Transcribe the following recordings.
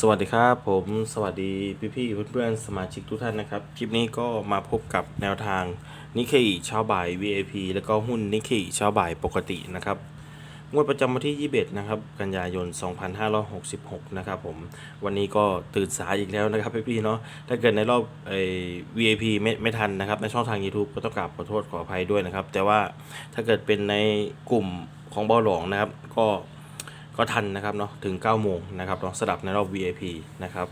สวัสดีครับผมสวัสดีพี่ๆเพื่อนๆสมาชิกทุกท่านนะครับ คลิปนี้ก็มาพบกับแนวทางนิเคอิเช้าบ่าย VIP แล้วก็หุ้นนิเคอิเช้าบ่ายปกตินะครับงวดประจำวันที่ 21 นะครับ กันยายน 2566 นะครับผม วันนี้ก็ตื่นสายอีกแล้วนะครับพี่ๆเนาะ ถ้าเกิดในรอบไอ้ VIP ไม่ไม่ทันนะครับ ในช่องทาง YouTube ก็ต้องกราบขอโทษขออภัยด้วยนะครับ แต่ว่าถ้าเกิดเป็นในกลุ่มของบอหลวงนะครับ ก็ ก็ทันนะครับเนาะถึง9โมงนะครับเนาะสลับในรอบ VIP นะครับ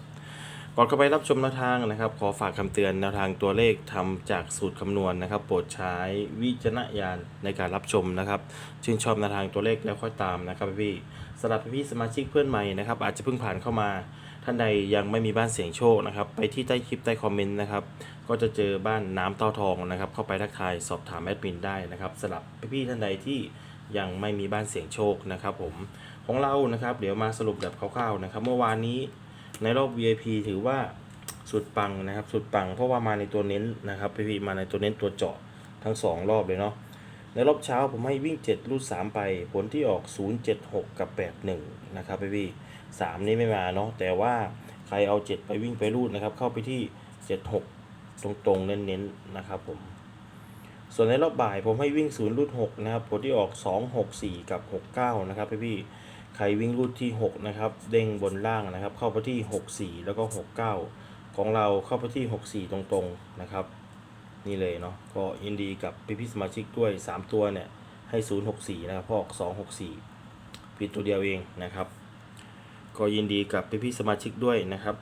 ก่อนเข้าไปรับชมแนวทางนะครับ ขอฝากคำเตือนแนวทางตัวเลขทำจากสูตรคำนวณนะครับ โปรดใช้วิจารณญาณในการรับชมนะครับชื่นชอบแนวทางตัวเลขแล้วค่อยตามนะครับพี่สำหรับพี่สมาชิกเพื่อนใหม่นะครับ อาจจะเพิ่งผ่านเข้ามา ท่านใดยังไม่มีบ้านเสียงโชคนะครับ ไปที่ใต้คลิปใต้คอมเมนต์นะครับ ก็จะเจอบ้านน้ำเต้าทองนะครับ เข้าไปทักทายสอบถามแอดมินได้นะครับสำหรับพี่ๆท่านใดที่ยังไม่มีบ้านเสียงโชคนะครับ ผม ของเรานะครับ เดี๋ยวมาสรุปแบบคร่าวๆนะครับ เมื่อวานนี้ในรอบ VIP ถือว่าสุดปังนะครับ สุดปังเพราะว่ามาในตัวเน้นนะครับพี่มาในตัวเน้นตัวเจาะทั้ง 2 รอบเลยเนาะในรอบเช้าผมให้วิ่ง 7 รูด 3 ไป ผลที่ออก 076 กับ 81 นะครับพี่ๆ3นี่ไม่มาเนาะแต่ว่าใครเอา 7 ไปวิ่งไปรูดนะครับ เข้าไปที่ 76 ตรงๆ เน้นๆนะครับผม ส่วนในรอบบ่ายผมให้วิ่ง 0 รูด 6 นะครับ ผลที่ออก 2 6 4 กับ 69 นะครับพี่ๆ ใครวิ่งรูดที่ 6 นะครับ เด้งบนล่างนะครับ เข้าไปที่ 64 แล้วก็ 69 ของเราเข้าไปที่ 64 ตรงๆนะครับ นี่เลยเนาะก็ยินดีกับพี่ๆสมาชิกด้วย 3 ตัวเนี่ย ให้ 064 นะครับพราะออก264 ผิดตัวเดียวเองนะครับ ก็ยินดีกับพี่ๆสมาชิกด้วยนะครับ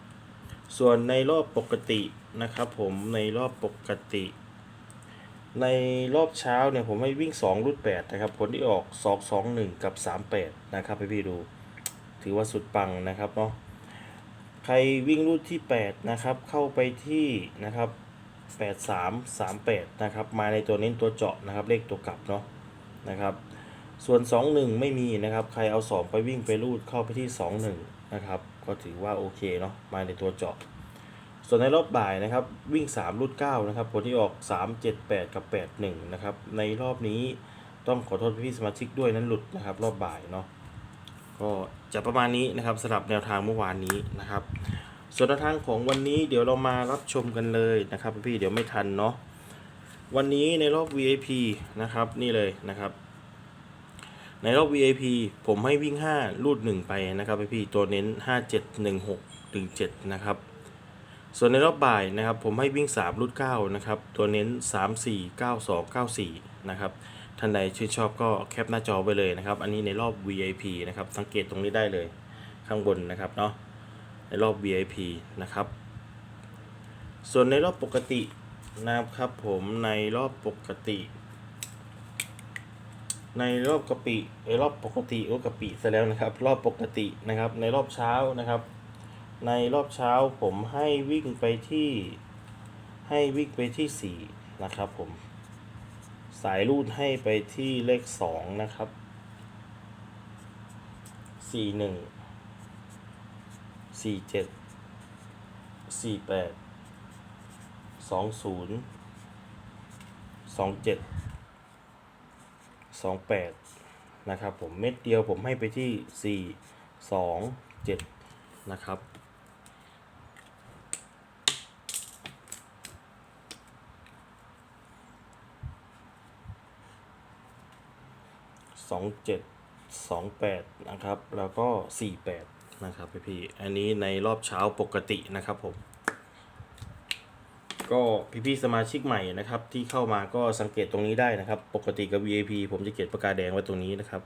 ส่วนในรอบปกตินะครับ ผมในรอบปกติ ในรอบเช้าเนี่ยผมให้วิ่ง 2รูด8นะครับ ผลที่ออก 2 2 1 กับ 38 นะครับให้พี่ดู ถือว่าสุดปังนะครับเนาะ ใครวิ่งรูดที่ 8 นะครับ เข้าไปที่นะครับ 8 3 3 8 นะครับ มาในตัวเน้นตัวเจาะนะครับ เลขตัวกลับเนาะนะครับ ส่วน 2 1 ไม่มีนะครับ ใครเอา 2 ไปวิ่งไปรูดเข้าไปที่ 2 1 นะครับ ก็ถือว่าโอเคเนาะ มาในตัวเจาะ ส่วนในรอบบ่ายนะครับวิ่ง 3รูด9นะครับผลที่ออก 3 7 8 กับ 8 1 นะครับ ในรอบนี้ต้องขอโทษพี่สมาชิกด้วยนั้นหลุดนะครับ รอบบ่ายเนาะก็จะประมาณนี้นะครับสำหรับแนวทางเมื่อวานนี้นะครับ ส่วนแนวทางของวันนี้เดี๋ยวเรามารับชมกันเลยนะครับพี่เดี๋ยวไม่ทันเนาะวันนี้ในรอบ VIP นะครับนี่เลยนะครับ ในรอบ VIP ผมให้วิ่ง 5 รูด 1 ไปนะครับพี่ตัวเน้น 5 7 1 6ถึง7นะครับ ส่วนในรอบบ่ายนะครับผมให้วิ่ง 3รูด9นะครับตัวเน้น 3 4 9 2 9 4นะครับท่านใดชื่นชอบก็แคปหน้าจอไปเลยนะครับ อันนี้ในรอบ VIP นะครับสังเกตตรงนี้ได้เลยข้างบนนะครับเนาะในรอบ VIP นะครับ ส่วนในรอบปกตินะครับผมในรอบปกติ ในรอบกะปิในรอบปกติโอ้กะปิซะแล้วนะครับ รอบปกตินะครับ ในรอบเช้านะครับ ในรอบเช้าผมให้วิ่งไปที่ให้วิ่งไปที่สี่นะครับผม สายรูดให้ไปที่เลขสองนะครับสี่หนึ่งสี่เจ็ดสี่แปดสองศูนย์สองเจ็ดสองแปดนะครับผมเม็ดเดียวผมให้ไปที่สี่สองเจ็ดนะครับ สองเจ็ดสองแปดนะครับ แล้วก็สี่แปดนะครับพี่พี่อันนี้ในรอบเช้าปกตินะครับผม ก็พี่พี่สมาชิกใหม่นะครับ ที่เข้ามาก็สังเกตตรงนี้ได้นะครับ ปกติกับ VIP ผมจะเขียนปากกาแดงไว้ตรงนี้นะครับ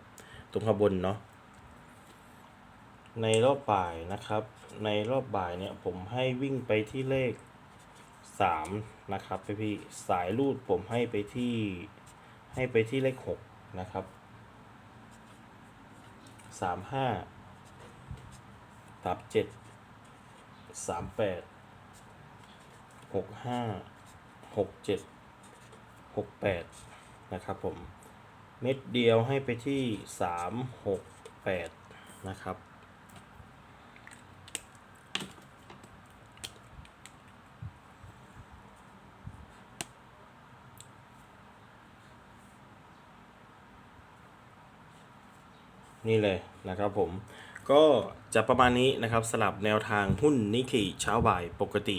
ตรงข้างบนเนาะในรอบบ่ายนะครับ ในรอบบ่ายเนี่ยผมให้วิ่งไปที่เลขสามนะครับพี่พี่สายรูดผมให้ไปที่ให้ไปที่เลขหกนะครับ สามห้าสามเจ็ดสามแปดหกห้าหกเจ็ดหกแปดนะครับผม เม็ดเดียวให้ไปที่สามหกแปดนะครับ นี่เลยนะครับผมก็จะประมาณนี้นะครับสลับแนวทางหุ้นนิกเกิเช้าบ่ายปกติ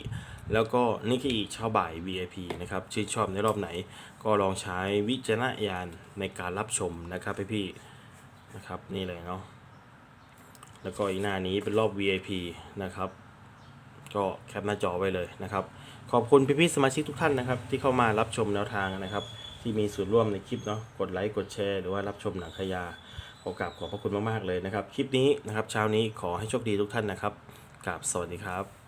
แล้วก็นิกเกิเช้าบ่าย VIP นะครับชื่นชอบในรอบไหน ก็ลองใช้วิจารณญาณในการรับชมนะครับพี่ๆนะครับนี่เลยเนาะแล้วก็อีกหน้านี้เป็นรอบ VIP นะครับ ก็แคปหน้าจอไว้เลยนะครับ ขอบคุณพี่ๆสมาชิกทุกท่านนะครับ ที่เข้ามารับชมแนวทางนะครับ ที่มีส่วนร่วมในคลิปเนาะกดไลค์กดแชร์หรือว่ารับชมหนังขยา ขอกราบขอบพระคุณมากๆเลยนะครับ คลิปนี้นะครับเช้านี้ขอให้โชคดีทุกท่านนะครับกราบสวัสดีครับ